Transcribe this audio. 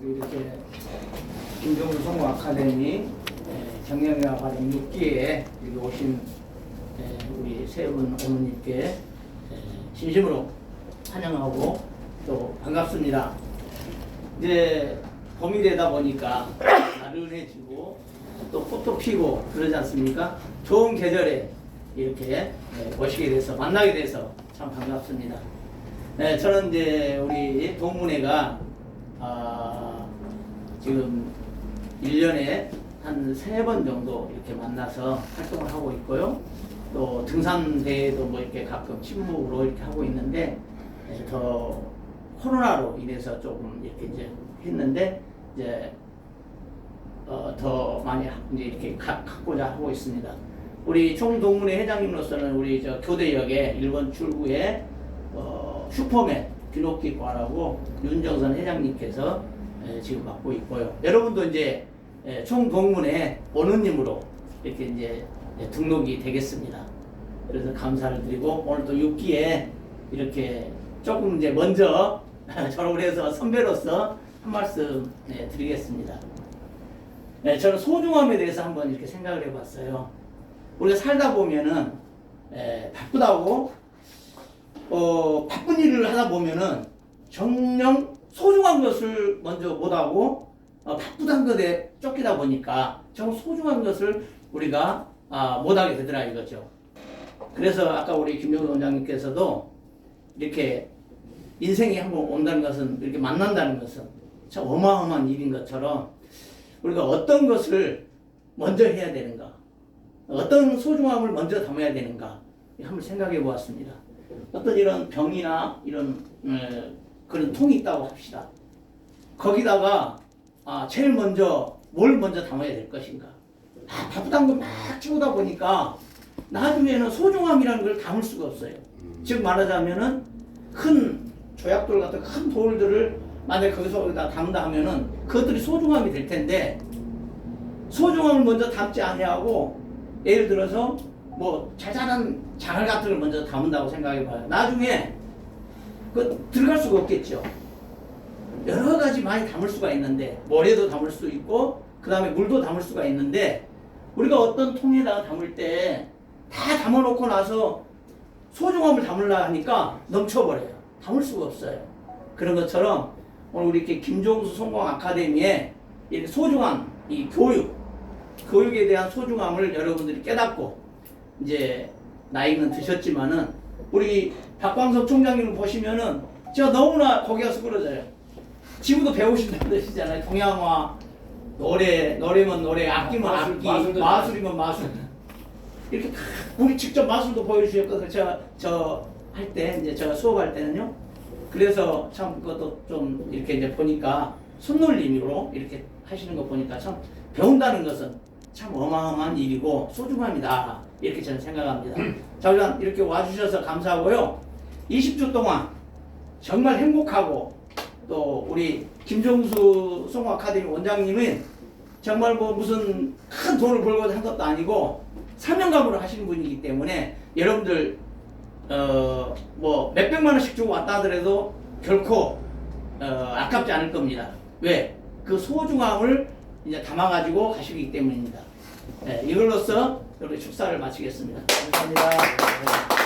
우리 이렇게 김종우 성우 아카데미 정영야 과정 6기에 여기 오신 에, 우리 세분 어머님께 에, 진심으로 환영하고 또 반갑습니다. 이제 봄이 되다 보니까 나른해지고 또 꽃도 피고 그러지 않습니까? 좋은 계절에 이렇게 에, 오시게 돼서 만나게 돼서 참 반갑습니다. 네, 저는 이제 우리 동문회가 아, 지금 1년에 한 세 번 정도 이렇게 만나서 활동을 하고 있고요. 또 등산대회도 뭐 이렇게 가끔 친목으로 이렇게 하고 있는데 예, 더 코로나로 인해서 조금 이렇게 이제 했는데 이제 어, 더 많이 하- 이제 이렇게 가, 갖고자 하고 있습니다. 우리 총동문회 회장님으로서는 우리 저 교대역에 일본 출구에 어, 슈퍼맨 귀농기과라고 윤정선 회장님께서 에, 지금 맡고 있고요. 여러분도 이제 에, 총동문회 원우님으로 이렇게 이제 에, 등록이 되겠습니다. 그래서 감사를 드리고 오늘 또 6기에 이렇게 조금 이제 먼저 졸업을 해서 선배로서 한 말씀 네, 드리겠습니다. 네, 저는 소중함에 대해서 한번 이렇게 생각을 해봤어요. 우리가 살다 보면은 에, 바쁘다고 어, 바쁜 일을 하다 보면은 정녕 소중한 것을 먼저 못하고 어, 바쁘다는 것에 쫓기다 보니까 정 소중한 것을 우리가 아, 못하게 되더라 이거죠. 그래서 아까 우리 김정은 원장님께서도 이렇게 인생이 한번 온다는 것은 이렇게 만난다는 것은 참 어마어마한 일인 것처럼 우리가 어떤 것을 먼저 해야 되는가, 어떤 소중함을 먼저 담아야 되는가 한번 생각해 보았습니다. 어떤 이런 병이나 이런 에, 그런 통이 있다고 합시다. 거기다가 아, 제일 먼저 뭘 먼저 담아야 될 것인가? 아, 바쁘단 거막 치우다 보니까 나중에는 소중함이라는 걸 담을 수가 없어요. 즉 말하자면은 큰 조약돌 같은 큰 돌들을 만약 거기서 거기다 담다 하면은 그것들이 소중함이 될 텐데 소중함을 먼저 담지 아니하고 예를 들어서 뭐 자잘한 장을 같은 걸 먼저 담은다고 생각해 봐요. 나중에 그 들어갈 수가 없겠죠. 여러 가지 많이 담을 수가 있는데 모래도 담을 수 있고 그 다음에 물도 담을 수가 있는데 우리가 어떤 통에다가 담을 때 다 담아놓고 나서 소중함을 담으려 하니까 넘쳐버려요. 담을 수가 없어요. 그런 것처럼 오늘 우리 이렇게 김종수 성공 아카데미에 소중한 이 교육, 교육에 대한 소중함을 여러분들이 깨닫고 이제 나이는 드셨지만은 우리 박광석 총장님을 보시면은 제가 너무나 거기 가서 끌어져요. 지금도 배우신다는 뜻이잖아요. 동양화, 노래, 노래면 노래, 악기면 마술, 악기, 마술도 마술이면 마술. 이렇게 다 우리 직접 마술도 보여주셨거든요. 제가 저 할 때 이제 제가 수업할 때는요. 그래서 참 그것도 좀 이렇게 이제 보니까 손놀림으로 이렇게 하시는 거 보니까 참 배운다는 것은 참 어마어마한 일이고 소중합니다. 이렇게 저는 생각합니다. 자, 일단 이렇게 와주셔서 감사하고요. 20주 동안 정말 행복하고 또 우리 김종수 송호 아카데미 원장님은 정말 뭐 무슨 큰 돈을 벌고 한 것도 아니고 사명감으로 하시는 분이기 때문에 여러분들 어 뭐 몇백만 원씩 주고 왔다 하더라도 결코 어 아깝지 않을 겁니다. 왜? 그 소중함을 이제 담아가지고 가시기 때문입니다. 네, 이걸로써 우리 축사를 마치겠습니다. 감사합니다.